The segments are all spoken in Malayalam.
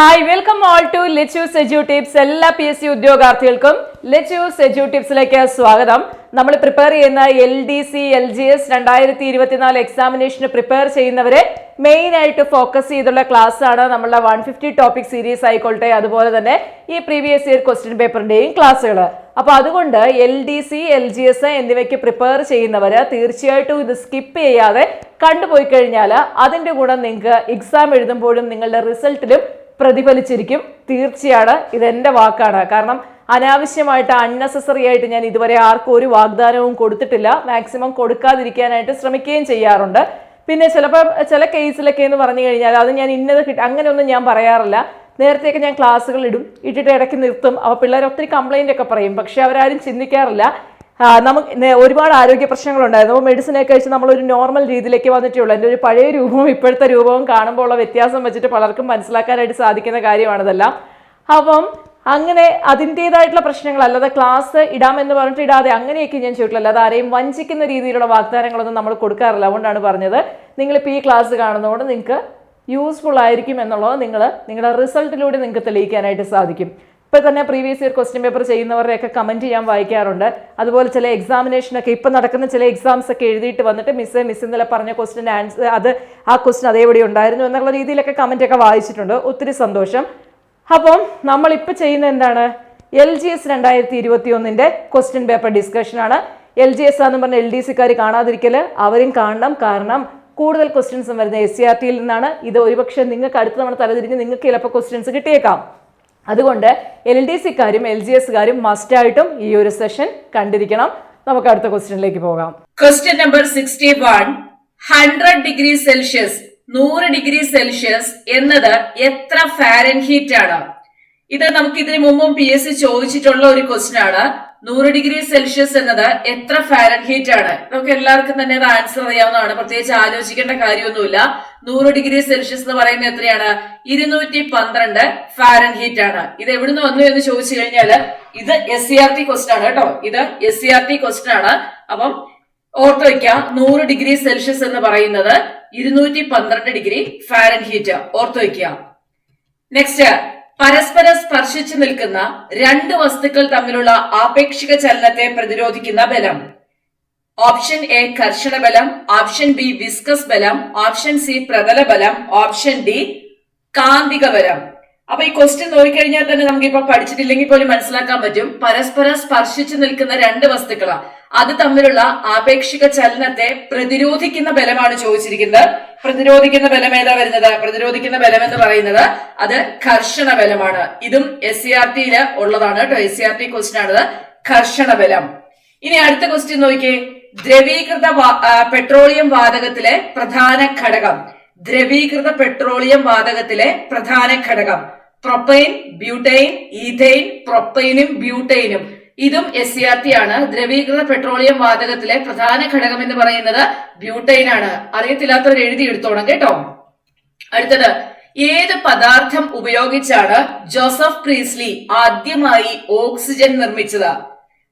Hi welcome all to Lechu's Seju tips എല്ലാ പി എസ് സി ഉദ്യോഗാർത്ഥികൾക്കും ലെച്ചൂസ് സെജു ടിപ്സിലേക്ക് സ്വാഗതം. നമ്മൾ പ്രിപ്പയർ ചെയ്യുന്ന L D C L G S രണ്ടായിരത്തി ഇരുപത്തിനാല് എക്സാമിനേഷന് പ്രിപ്പയർ ചെയ്യുന്നവരെ മെയിൻ ആയിട്ട് ഫോക്കസ് ചെയ്തുള്ള ക്ലാസ് ആണ് നമ്മളുടെ വൺ ഫിഫ്റ്റി ടോപ്പിക് സീരീസ് ആയിക്കോട്ടെ. അതുപോലെ തന്നെ ഈ പ്രീവിയസ് ഇയർ ക്വസ്റ്റ്യൻ പേപ്പറിന്റെയും ക്ലാസ്സുകൾ അപ്പൊ അതുകൊണ്ട് L D C L G S എന്നിവയ്ക്ക് പ്രിപ്പയർ ചെയ്യുന്നവർ തീർച്ചയായിട്ടും ഇത് സ്കിപ്പ് ചെയ്യാതെ കണ്ടുപോയി കഴിഞ്ഞാൽ അതിന്റെ ഗുണം നിങ്ങൾക്ക് എക്സാം എഴുതുമ്പോഴും നിങ്ങളുടെ റിസൾട്ടിലും പ്രതിഫലിച്ചിരിക്കും. തീർച്ചയാണ് ഇതെന്റെ വാക്കാണ്. കാരണം അനാവശ്യമായിട്ട് അൺനെസസറി ആയിട്ട് ഞാൻ ഇതുവരെ ആർക്കും ഒരു വാഗ്ദാനവും കൊടുത്തിട്ടില്ല. മാക്സിമം കൊടുക്കാതിരിക്കാനായിട്ട് ശ്രമിക്കുകയും ചെയ്യാറുണ്ട്. പിന്നെ ചിലപ്പോൾ ചില കേസിലൊക്കെ എന്ന് പറഞ്ഞു കഴിഞ്ഞാൽ അത് ഞാൻ ഇന്നത് കിട്ടും അങ്ങനെയൊന്നും ഞാൻ പറയാറില്ല. നേരത്തെയൊക്കെ ഞാൻ ക്ലാസ്സുകൾ ഇടും ഇട്ടിട്ട് ഇടയ്ക്ക് നിർത്തും. അപ്പോൾ പിള്ളേർ ഒത്തിരി കംപ്ലൈന്റ് ഒക്കെ പറയും. പക്ഷേ അവരാരും ചിന്തിക്കാറില്ല. നമുക്ക് ഒരുപാട് ആരോഗ്യ പ്രശ്നങ്ങളുണ്ടായിരുന്നു. അപ്പോൾ മെഡിസിനൊക്കെ കഴിച്ച് നമ്മളൊരു നോർമൽ രീതിയിലേക്ക് വന്നിട്ടേ ഉള്ളൂ എന്റെ ഒരു പഴയ രൂപവും ഇപ്പോഴത്തെ രൂപവും കാണുമ്പോൾ ഉള്ള വ്യത്യാസം വെച്ചിട്ട് പലർക്കും മനസ്സിലാക്കാനായിട്ട് സാധിക്കുന്ന കാര്യമാണിതെല്ലാം. അപ്പം അങ്ങനെ അതിന്റേതായിട്ടുള്ള പ്രശ്നങ്ങൾ അല്ലാതെ ക്ലാസ് ഇടാമെന്ന് പറഞ്ഞിട്ട് ഇടാതെ അങ്ങനെയൊക്കെ ഞാൻ ചെയ്തിട്ടില്ല. അല്ലാതെ ആരെയും വഞ്ചിക്കുന്ന രീതിയിലുള്ള വാഗ്ദാനങ്ങളൊന്നും നമ്മൾ കൊടുക്കാറില്ല. അതുകൊണ്ടാണ് പറഞ്ഞത് നിങ്ങളിപ്പോൾ ഈ ക്ലാസ് കാണുന്നതുകൊണ്ട് നിങ്ങൾക്ക് യൂസ്ഫുൾ ആയിരിക്കും എന്നുള്ളത് നിങ്ങൾ നിങ്ങളുടെ റിസൾട്ടിലൂടെ നിങ്ങൾക്ക് തെളിയിക്കാനായിട്ട് സാധിക്കും. ഇപ്പോൾ തന്നെ പ്രീവിയസ് ഇയർ ക്വസ്റ്റ്യൻ പേപ്പർ ചെയ്യുന്നവരുടെയൊക്കെ കമന്റ് ചെയ്യാൻ വായിക്കാറുണ്ട്. അതുപോലെ ചില എക്സാമിനേഷനൊക്കെ ഇപ്പോൾ നടക്കുന്ന ചില എക്സാംസ് ഒക്കെ എഴുതിയിട്ട് വന്നിട്ട് മിസ് മിസ് ഇന്നലെ പറഞ്ഞ ക്വസ്റ്റിന്റെ ആൻസർ അത് ആ ക്വസ്റ്റ്യൻ അതേപടി ഉണ്ടായിരുന്നു എന്നുള്ള രീതിയിലൊക്കെ കമന്റ് ഒക്കെ വായിച്ചിട്ടുണ്ട്. ഒത്തിരി സന്തോഷം. അപ്പം നമ്മളിപ്പോൾ ചെയ്യുന്ന എന്താണ്? എൽ ജി എസ് രണ്ടായിരത്തി ഇരുപത്തി ഒന്നിന്റെ ക്വസ്റ്റ്യൻ പേപ്പർ ഡിസ്കഷനാണ് എൽ ജി എസ് ആണെന്ന് പറഞ്ഞ എൽ ഡി സിക്കാർ കാണാതിരിക്കൽ അവരും കാണണം. കാരണം കൂടുതൽ ക്വസ്റ്റ്യൻസും വരുന്നത് എസ് സി ആർ ടിയിൽ നിന്നാണ്. ഇത് ഒരുപക്ഷെ നിങ്ങൾക്ക് അടുത്ത തവണ തലതിരിഞ്ഞ് നിങ്ങൾക്ക് ചിലപ്പോൾ ക്വസ്റ്റ്യൻസ് കിട്ടിയേക്കാം. അതുകൊണ്ട് എൽ ഡി സിക്കാരും എൽ ജി എസുകാരും മസ്റ്റായിട്ടും ഈ ഒരു സെഷൻ കണ്ടിരിക്കണം. നമുക്ക് അടുത്ത ക്വസ്റ്റ്യനിലേക്ക് പോകാം. Question number sixty one hundred degree celsius നൂറ് ഡിഗ്രി സെൽഷ്യസ് എന്നത് എത്ര ഫാരൻ ഹീറ്റ് ആണ്? ഇത് നമുക്ക് ഇതിനു മുമ്പും പി എസ് സി ചോദിച്ചിട്ടുള്ള ഒരു ക്വസ്റ്റ്യൻ ആണ്. നൂറ് ഡിഗ്രി സെൽഷ്യസ് എന്നത് എത്ര ഫാരൻഹീറ്റ് ആണ്? നമുക്ക് എല്ലാവർക്കും തന്നെ അത് ആൻസർ അറിയാവുന്നതാണ്. പ്രത്യേകിച്ച് ആലോചിക്കേണ്ട കാര്യമൊന്നുമില്ല. നൂറ് ഡിഗ്രി സെൽഷ്യസ് എന്ന് പറയുന്നത് എത്രയാണ്? ഇരുന്നൂറ്റി പന്ത്രണ്ട് ഫാരൻഹീറ്റ് ആണ്. ഇത് എവിടുന്ന് വന്നു എന്ന് ചോദിച്ചു കഴിഞ്ഞാൽ ഇത് S C R T question ആണ് കേട്ടോ. ഇത് S C R T question ആണ്. അപ്പം ഓർത്ത് വയ്ക്കുക നൂറ് ഡിഗ്രി സെൽഷ്യസ് എന്ന് പറയുന്നത് ഇരുന്നൂറ്റി പന്ത്രണ്ട് ഡിഗ്രി ഫാരൻഹീറ്റ്. ഓർത്ത് വയ്ക്കുക നെക്സ്റ്റ് പരസ്പരം സ്പർശിച്ചു നിൽക്കുന്ന രണ്ട് വസ്തുക്കൾ തമ്മിലുള്ള ആപേക്ഷിക ചലനത്തെ പ്രതിരോധിക്കുന്ന ബലം. ഓപ്ഷൻ എ കർഷണ ബലം ഓപ്ഷൻ ബി വിസ്കസ് ബലം ഓപ്ഷൻ സി പ്രതല ബലം ഓപ്ഷൻ ഡി കാന്തിക ബലം. അപ്പൊ ഈ ക്വസ്റ്റ്യൻ നോക്കിക്കഴിഞ്ഞാൽ തന്നെ നമുക്ക് ഇപ്പൊ പഠിച്ചിട്ടില്ലെങ്കിൽ പോലും മനസ്സിലാക്കാൻ പറ്റും. പരസ്പരം സ്പർശിച്ചു നിൽക്കുന്ന രണ്ട് വസ്തുക്കളാ. അത് തമ്മിലുള്ള ആപേക്ഷിക ചലനത്തെ പ്രതിരോധിക്കുന്ന ബലമാണ് ചോദിച്ചിരിക്കുന്നത്. പ്രതിരോധിക്കുന്ന ബലം ഏതാ വരുന്നത്? പ്രതിരോധിക്കുന്ന ബലം എന്ന് പറയുന്നത് അത് കർഷണ ബലമാണ്. ഇതും എസ് സി ആർ ടിയിൽ ഉള്ളതാണ് കേട്ടോ. S C R T question ആണത്. കർഷണ ബലം. ഇനി അടുത്ത ക്വസ്റ്റ്യൻ നോക്കിയേ. ദ്രവീകൃത പെട്രോളിയം വാതകത്തിലെ പ്രധാന ഘടകം. ദ്രവീകൃത പെട്രോളിയം വാതകത്തിലെ പ്രധാന ഘടകം. പ്രൊപ്പൈൻ ബ്യൂട്ടൈൻ ഈഥൈൻ പ്രൊപ്പൈനും ബ്യൂട്ടൈനും. ഇതും എസ് സി ആർ ടി ആണ്. ദ്രവീകൃത പെട്രോളിയം വാതകത്തിലെ പ്രധാന ഘടകം എന്ന് പറയുന്നത് ബ്യൂട്ടൈൻ ആണ്. അറിയത്തില്ലാത്തവർ എഴുതി എടുത്തോണം കേട്ടോ. അടുത്തത് ഏത് പദാർത്ഥം ഉപയോഗിച്ചാണ് ജോസഫ് പ്രീസ്ലി ആദ്യമായി ഓക്സിജൻ നിർമ്മിച്ചത്?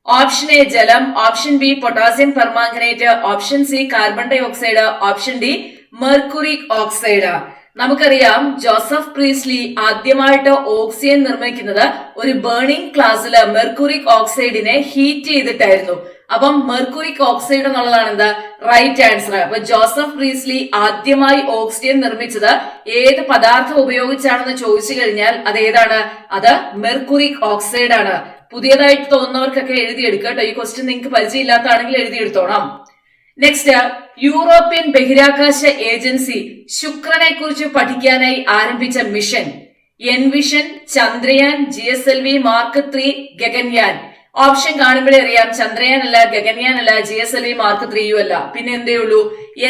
ഓപ്ഷൻ എ ജലം. Option B potassium permanganate. Option C carbon option D mercury oxide. നമുക്കറിയാം ജോസഫ് പ്രീസ്ലി ആദ്യമായിട്ട് ഓക്സിജൻ നിർമ്മിക്കുന്നത് ഒരു ബേണിംഗ് ക്ലാസ്സിൽ മെർക്കുറിക് ഓക്സൈഡിനെ ഹീറ്റ് ചെയ്തിട്ടായിരുന്നു. അപ്പം മെർക്കുറിക് ഓക്സൈഡ് എന്നുള്ളതാണ് എന്താ? റൈറ്റ് ആൻസർ അപ്പൊ ജോസഫ് പ്രീസ്ലി ആദ്യമായി ഓക്സിജൻ നിർമ്മിച്ചത് ഏത് പദാർത്ഥം ഉപയോഗിച്ചാണെന്ന് ചോദിച്ചു കഴിഞ്ഞാൽ അത് ഏതാണ് അത് മെർക്കുറിക് ഓക്സൈഡ് ആണ് പുതിയതായിട്ട് തോന്നുന്നവർക്കൊക്കെ എഴുതിയെടുക്കുക ഈ ക്വസ്റ്റ്യൻ നിങ്ങൾക്ക് പരിചയമില്ലാത്താണെങ്കിൽ എഴുതിയെടുത്തോണം നെക്സ്റ്റ് യൂറോപ്യൻ ബഹിരാകാശ ഏജൻസി ശുക്രനെ കുറിച്ച് പഠിക്കാനായി ആരംഭിച്ച mission EnVision Chandrayaan G S L V mark three Gaganyaan option കാണുമ്പോഴേ അറിയാം ചന്ദ്രയാൻ അല്ല ഗഗൻയാൻ അല്ല G S L V mark ത്രീയും അല്ല. പിന്നെ എന്തേ ഉള്ളൂ?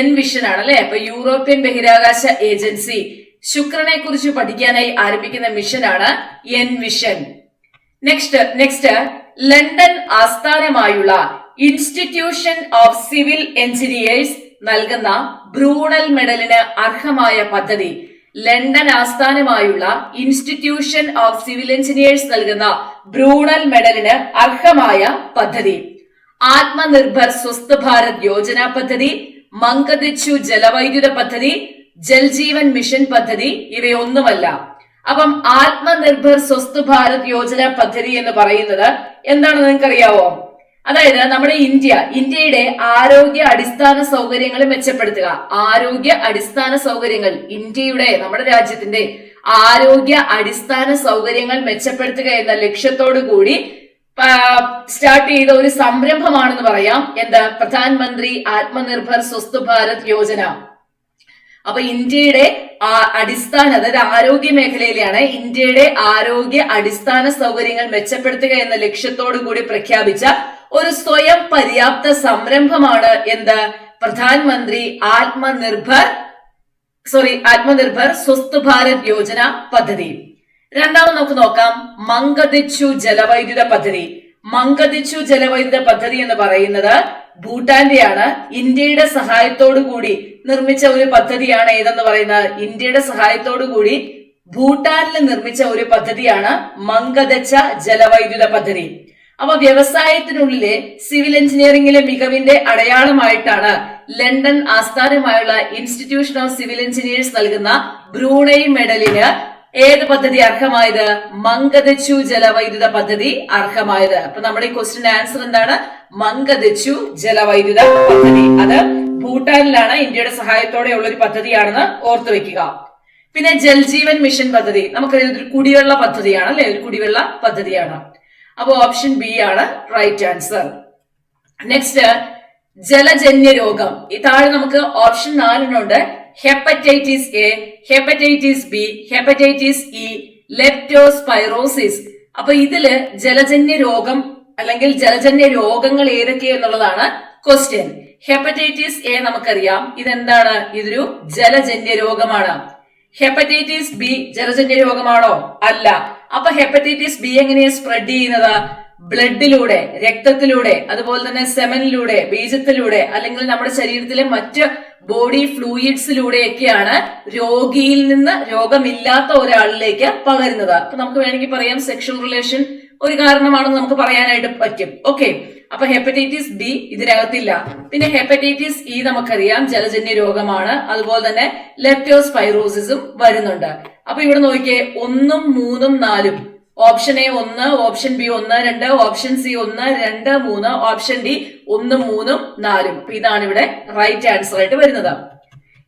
എൻവിഷൻ ആണ് അല്ലെ? അപ്പൊ യൂറോപ്യൻ ബഹിരാകാശ ഏജൻസി ശുക്രനെ കുറിച്ച് പഠിക്കാനായി ആരംഭിക്കുന്ന മിഷനാണ് എൻവിഷൻ നെക്സ്റ്റ് നെക്സ്റ്റ് ലണ്ടൻ ആസ്ഥാനമായുള്ള ഇൻസ്റ്റിറ്റ്യൂഷൻ ഓഫ് സിവിൽ എഞ്ചിനീയേഴ്സ് നൽകുന്ന ബ്രൂണൽ മെഡലിന് അർഹമായ പദ്ധതി ലണ്ടൻ ആസ്ഥാനമായുള്ള ഇൻസ്റ്റിറ്റ്യൂഷൻ ഓഫ് സിവിൽ എഞ്ചിനീയേഴ്സ് നൽകുന്ന ബ്രൂണൽ മെഡലിന് അർഹമായ പദ്ധതി. ആത്മനിർഭർ സ്വസ്ഥ ഭാരത് യോജന പദ്ധതി മങ്കദിച്ചു ജലവൈദ്യുത പദ്ധതി ജൽജീവൻ മിഷൻ പദ്ധതി ഇവയൊന്നുമല്ല. അപ്പം ആത്മനിർഭർ സ്വസ്ഥ ഭാരത് യോജന പദ്ധതി എന്ന് പറയുന്നത് എന്താണ് നിങ്ങൾക്കറിയാവോ? അതായത് നമ്മുടെ ഇന്ത്യ ഇന്ത്യയുടെ ആരോഗ്യ അടിസ്ഥാന സൗകര്യങ്ങൾ മെച്ചപ്പെടുത്തുക. ആരോഗ്യ അടിസ്ഥാന സൗകര്യങ്ങൾ ഇന്ത്യയുടെ നമ്മുടെ രാജ്യത്തിന്റെ ആരോഗ്യ അടിസ്ഥാന സൗകര്യങ്ങൾ മെച്ചപ്പെടുത്തുക എന്ന ലക്ഷ്യത്തോടു കൂടി സ്റ്റാർട്ട് ചെയ്ത ഒരു സംരംഭമാണെന്ന് പറയാം. എന്താ? പ്രധാനമന്ത്രി ആത്മനിർഭർ സ്വസ്ഥ് ഭാരത് യോജന. അപ്പൊ ഇന്ത്യയുടെ അടിസ്ഥാന അതായത് ആരോഗ്യ മേഖലയിലാണ് ഇന്ത്യയുടെ ആരോഗ്യ അടിസ്ഥാന സൗകര്യങ്ങൾ മെച്ചപ്പെടുത്തുക എന്ന ലക്ഷ്യത്തോടു കൂടി പ്രഖ്യാപിച്ച ഒരു സ്വയം പര്യാപ്ത സംരംഭമാണ് എന്ത്? പ്രധാനമന്ത്രി ആത്മനിർഭർ സോറി ആത്മനിർഭർ സ്വസ്ഥ് ഭാരത് യോജന പദ്ധതി. രണ്ടാമത് നമുക്ക് നോക്കാം മങ്കദിച്ചു ജലവൈദ്യുത പദ്ധതി. മങ്കദിച്ചു ജലവൈദ്യുത പദ്ധതി എന്ന് പറയുന്നത് ഭൂട്ടാന്റെയാണ്. ഇന്ത്യയുടെ സഹായത്തോടു കൂടി നിർമ്മിച്ച ഒരു പദ്ധതിയാണ് ഏതെന്ന് പറയുന്നത്? ഇന്ത്യയുടെ സഹായത്തോടു കൂടി ഭൂട്ടാനിൽ നിർമ്മിച്ച ഒരു പദ്ധതിയാണ് മങ്കദച്ച ജലവൈദ്യുത പദ്ധതി. അപ്പൊ വ്യവസായത്തിനുള്ളിലെ സിവിൽ എഞ്ചിനീയറിംഗിലെ മികവിന്റെ അടയാളമായിട്ടാണ് ലണ്ടൻ ആസ്ഥാനമായുള്ള ഇൻസ്റ്റിറ്റ്യൂഷൻ ഓഫ് സിവിൽ എഞ്ചിനീയേഴ്സ് നൽകുന്ന ബ്രൂണൈ മെഡലിന് ഏത് പദ്ധതി അർഹമായത്? മങ്കദച്ചു ജലവൈദ്യുത പദ്ധതി അർഹമായത്. അപ്പൊ നമ്മുടെ ഈ ക്വസ്റ്റ്യൻ ആൻസർ എന്താണ്? മങ്കദച്ചു ജലവൈദ്യുത പദ്ധതി. അത് ഭൂട്ടാനിലാണ് ഇന്ത്യയുടെ സഹായത്തോടെ ഉള്ള ഒരു പദ്ധതിയാണെന്ന് ഓർത്തു വെക്കുക. പിന്നെ ജൽജീവൻ മിഷൻ പദ്ധതി. നമുക്കറിയാം ഒരു കുടിവെള്ള പദ്ധതിയാണ് അല്ലെ? ഒരു കുടിവെള്ള പദ്ധതിയാണ്. അപ്പൊ ഓപ്ഷൻ ബി ആണ് റൈറ്റ് ആൻസർ നെക്സ്റ്റ് ജലജന്യ രോഗം. ഈ താഴെ നമുക്ക് option നാലിനുണ്ട് hepatitis A hepatitis B hepatitis E leptospirosis അപ്പൊ ഇതിൽ ജലജന്യ രോഗം അല്ലെങ്കിൽ ജലജന്യ രോഗങ്ങൾ ഏതൊക്കെ എന്നുള്ളതാണ് ക്വസ്റ്റ്യൻ ഹെപ്പറ്റൈറ്റിസ് എ നമുക്കറിയാം. ഇതെന്താണ്? ഇതൊരു ജലജന്യ രോഗമാണ്. ഹെപ്പറ്റൈറ്റിസ് ബി ജലജന്യ രോഗമാണോ? അല്ല. അപ്പൊ ഹെപ്പറ്റൈറ്റിസ് ബി എങ്ങനെയാ സ്പ്രെഡ് ചെയ്യുന്നത്? ബ്ലഡിലൂടെ രക്തത്തിലൂടെ അതുപോലെ തന്നെ സെമനിലൂടെ ബീജത്തിലൂടെ അല്ലെങ്കിൽ നമ്മുടെ ശരീരത്തിലെ മറ്റ് ബോഡി ഫ്ലൂയിഡ്സിലൂടെയൊക്കെയാണ് രോഗിയിൽ നിന്ന് രോഗമില്ലാത്ത ഒരാളിലേക്ക് പകരുന്നത്. അപ്പൊ നമുക്ക് വേണമെങ്കിൽ പറയാം സെക്ഷൽ റിലേഷൻ ഒരു കാരണമാണെന്ന് നമുക്ക് പറയാനായിട്ട് പറ്റും. ഓക്കെ അപ്പൊ ഹെപ്പറ്റൈറ്റിസ് ബി ഇതിനകത്തില്ല. പിന്നെ ഹെപ്പറ്റൈറ്റിസ് ഇ നമുക്കറിയാം ജലജന്യ രോഗമാണ്. അതുപോലെ തന്നെ ലെപ്റ്റോസ്പൈറോസിസും വരുന്നുണ്ട്. അപ്പൊ ഇവിടെ നോക്കിയേ ഒന്നും മൂന്നും നാലും. ഓപ്ഷൻ എ ഒന്ന് ഓപ്ഷൻ ബി ഒന്ന് രണ്ട് ഓപ്ഷൻ സി ഒന്ന് രണ്ട് മൂന്ന് ഓപ്ഷൻ ഡി ഒന്നും മൂന്നും നാലും. ഇതാണ് ഇവിടെ റൈറ്റ് ആൻസർ ആയിട്ട് വരുന്നത്.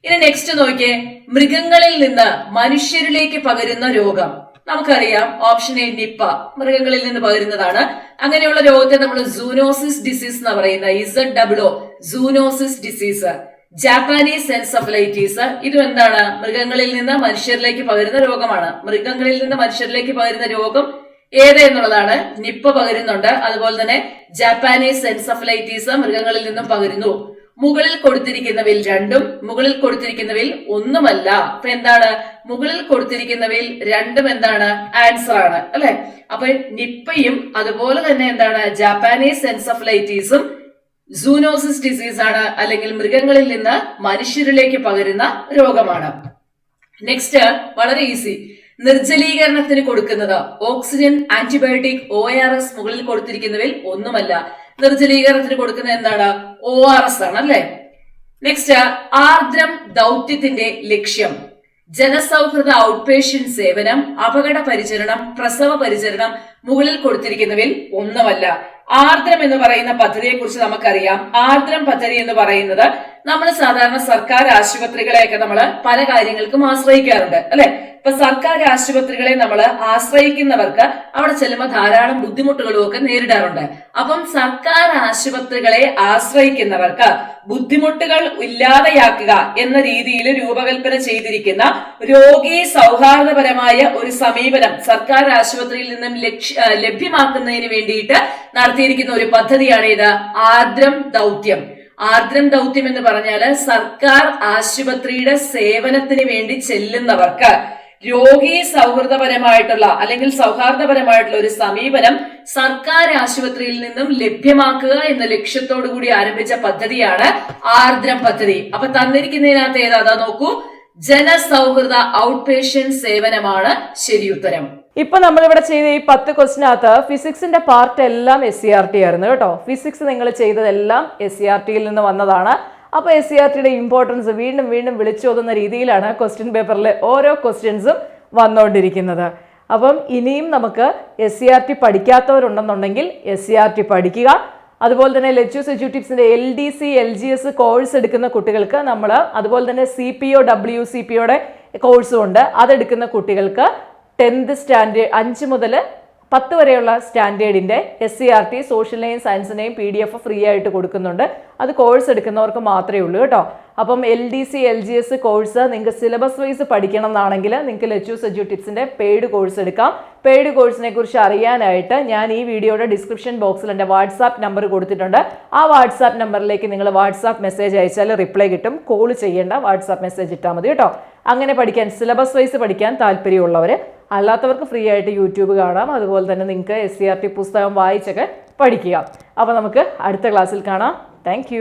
ഇനി നെക്സ്റ്റ് നോക്കിയേ മൃഗങ്ങളിൽ നിന്ന് മനുഷ്യരിലേക്ക് പകരുന്ന രോഗം. നമുക്കറിയാം ഓപ്ഷൻ എ നിപ്പ. മൃഗങ്ങളിൽ നിന്ന് പകരുന്നതാണ്. അങ്ങനെയുള്ള രോഗത്തെ നമ്മൾ സൂനോസിസ് ഡിസീസ് എന്ന് പറയുന്ന Z W zoonosis disease Japanese encephalitis ഇത് എന്താണ് മൃഗങ്ങളിൽ നിന്ന് മനുഷ്യരിലേക്ക് പകരുന്ന രോഗമാണ്. മൃഗങ്ങളിൽ നിന്ന് മനുഷ്യരിലേക്ക് പകരുന്ന രോഗം ഏത് എന്നുള്ളതാണ്. നിപ്പ പകരുന്നുണ്ട്. അതുപോലെ തന്നെ ജാപ്പാനീസ് എൻസഫലൈറ്റീസ് മൃഗങ്ങളിൽ നിന്നും പകരുന്നു. മുകളിൽ കൊടുത്തിരിക്കുന്നവയിൽ രണ്ടും മുകളിൽ കൊടുത്തിരിക്കുന്നവയിൽ ഒന്നുമല്ല. അപ്പൊ എന്താണ്? മുകളിൽ കൊടുത്തിരിക്കുന്നവയിൽ രണ്ടും എന്താണ്? ആൻസർ ആണ്. അല്ലെ? അപ്പൊ നിപ്പയും അതുപോലെ തന്നെ എന്താണ്? ജാപ്പാനീസ് എൻസഫലൈറ്റീസും സൂനോസിസ് ഡിസീസ് ആണ് അല്ലെങ്കിൽ മൃഗങ്ങളിൽ നിന്ന് മനുഷ്യരിലേക്ക് പകരുന്ന രോഗമാണ്. നെക്സ്റ്റ് വളരെ ഈസി നിർജലീകരണത്തിന് കൊടുക്കുന്നത് oxygen antibiotic O R S മുകളിൽ കൊടുത്തിരിക്കുന്നവയിൽ ഒന്നുമല്ല. നിർജലീകരണത്തിന് കൊടുക്കുന്നത് എന്താണ്? ഒ ആർ എസ് ആണ് അല്ലെ നെക്സ്റ്റ് ആർദ്രം ദൗത്യത്തിന്റെ ലക്ഷ്യം. ജനസൗഹൃദ ഔട്ട് പേഷ്യന്റ് സേവനം അപകട പരിചരണം പ്രസവ പരിചരണം മുകളിൽ കൊടുത്തിരിക്കുന്നവയിൽ ഒന്നുമല്ല. ആർദ്രം എന്ന് പറയുന്ന പദ്ധതിയെ കുറിച്ച് നമുക്കറിയാം. ആർദ്രം പദ്ധതി എന്ന് പറയുന്നത് നമ്മൾ സാധാരണ സർക്കാർ ആശുപത്രികളെയൊക്കെ നമ്മൾ പല കാര്യങ്ങൾക്കും ആശ്രയിക്കാറുണ്ട് അല്ലെ? ഇപ്പൊ സർക്കാർ ആശുപത്രികളെ നമ്മൾ ആശ്രയിക്കുന്നവർക്ക് അവിടെ ചെല്ലുമ്പോൾ ധാരാളം ബുദ്ധിമുട്ടുകളും ഒക്കെ നേരിടാറുണ്ട്. അപ്പം സർക്കാർ ആശുപത്രികളെ ആശ്രയിക്കുന്നവർക്ക് ബുദ്ധിമുട്ടുകൾ ഇല്ലാതെയാക്കുക എന്ന രീതിയിൽ രൂപകൽപ്പന ചെയ്തിരിക്കുന്ന രോഗി സൗഹാർദ്ദപരമായ ഒരു സമീപനം സർക്കാർ ആശുപത്രിയിൽ നിന്നും ലഭ്യമാക്കുന്നതിന് വേണ്ടിയിട്ട് നടത്തിയിരിക്കുന്ന ഒരു പദ്ധതിയാണ് ഇത്. ആർദ്രം ദൗത്യം. ആർദ്രം ദൗത്യം എന്ന് പറഞ്ഞാൽ സർക്കാർ ആശുപത്രിയുടെ സേവനത്തിന് വേണ്ടി ചെല്ലുന്നവർക്ക് രോഗി സൗഹൃദപരമായിട്ടുള്ള അല്ലെങ്കിൽ സൗഹാർദ്ദപരമായിട്ടുള്ള ഒരു സമീപനം സർക്കാർ ആശുപത്രിയിൽ നിന്നും ലഭ്യമാക്കുക എന്ന ലക്ഷ്യത്തോടു കൂടി ആരംഭിച്ച പദ്ധതിയാണ് ആർദ്രം പദ്ധതി. അപ്പൊ തന്നിരിക്കുന്നതിനകത്ത് ഏതാ? നോക്കൂ. ജനസൗഹൃദ ഔട്ട് പേഷ്യന്റ് സേവനമാണ് ശരിയുത്തരം ഇപ്പൊ നമ്മളിവിടെ ചെയ്ത ഈ പത്ത് ക്വസ്റ്റിനകത്ത് ഫിസിക്സിന്റെ പാർട്ട് എല്ലാം എസ് സി ആർ ടി ആയിരുന്നു കേട്ടോ. ഫിസിക്സ് നിങ്ങൾ ചെയ്തതെല്ലാം എസ് സി ആർ ടിയിൽ നിന്ന് വന്നതാണ്. അപ്പോൾ എസ് സി ആർ ടിയുടെ ഇമ്പോർട്ടൻസ് വീണ്ടും വീണ്ടും വിളിച്ചോതുന്ന രീതിയിലാണ് ക്വസ്റ്റ്യൻ പേപ്പറിലെ ഓരോ ക്വസ്റ്റ്യൻസും വന്നുകൊണ്ടിരിക്കുന്നത് അപ്പം ഇനിയും നമുക്ക് എസ് സി ആർ ടി പഠിക്കാത്തവരുണ്ടെന്നുണ്ടെങ്കിൽ എസ് സി ആർ ടി പഠിക്കുക. അതുപോലെ തന്നെ Lechu's എജ്യൂട്ടിപ്സിന്റെ L D C L G S course എടുക്കുന്ന കുട്ടികൾക്ക് നമ്മൾ അതുപോലെ തന്നെ C P O W C P ഒയുടെ കോഴ്സും ഉണ്ട്. അതെടുക്കുന്ന കുട്ടികൾക്ക് ടെൻത്ത് സ്റ്റാൻഡേർഡ് അഞ്ച് മുതൽ പത്ത് വരെയുള്ള സ്റ്റാൻഡേർഡിന്റെ എസ് സി ആർ ടി സോഷ്യലിനെയും സയൻസിനെയും പി ഡി എഫ് ഫ്രീ ആയിട്ട് കൊടുക്കുന്നുണ്ട്. അത് കോഴ്സ് എടുക്കുന്നവർക്ക് മാത്രമേ ഉള്ളൂ കേട്ടോ. അപ്പം L D C L G S course നിങ്ങൾക്ക് സിലബസ് വൈസ് പഠിക്കണം എന്നാണെങ്കിൽ നിങ്ങൾക്ക് ലച്ചു സജു ടിപ്സിന്റെ പെയ്ഡ് കോഴ്സ് എടുക്കാം. പെയ്ഡ് കോഴ്സിനെ കുറിച്ച് അറിയാനായിട്ട് ഞാൻ ഈ വീഡിയോയുടെ ഡിസ്ക്രിപ്ഷൻ ബോക്സിൽ എന്റെ വാട്സാപ്പ് നമ്പർ കൊടുത്തിട്ടുണ്ട്. ആ വാട്സാപ്പ് നമ്പറിലേക്ക് നിങ്ങൾ വാട്സാപ്പ് മെസ്സേജ് അയച്ചാൽ റിപ്ലൈ കിട്ടും. കോൾ ചെയ്യേണ്ട വാട്സാപ്പ് മെസ്സേജ് ഇട്ടാൽ മതി കേട്ടോ. അങ്ങനെ പഠിക്കാൻ സിലബസ് വൈസ് പഠിക്കാൻ താല്പര്യമുള്ളവർ അല്ലാത്തവർക്ക് ഫ്രീ ആയിട്ട് യൂട്യൂബ് കാണാം. അതുപോലെ തന്നെ നിങ്ങൾക്ക് എസ് സി ആർ ടി പുസ്തകം വായിച്ചൊക്കെ പഠിക്കുക. അപ്പോൾ നമുക്ക് അടുത്ത ക്ലാസ്സിൽ കാണാം. താങ്ക്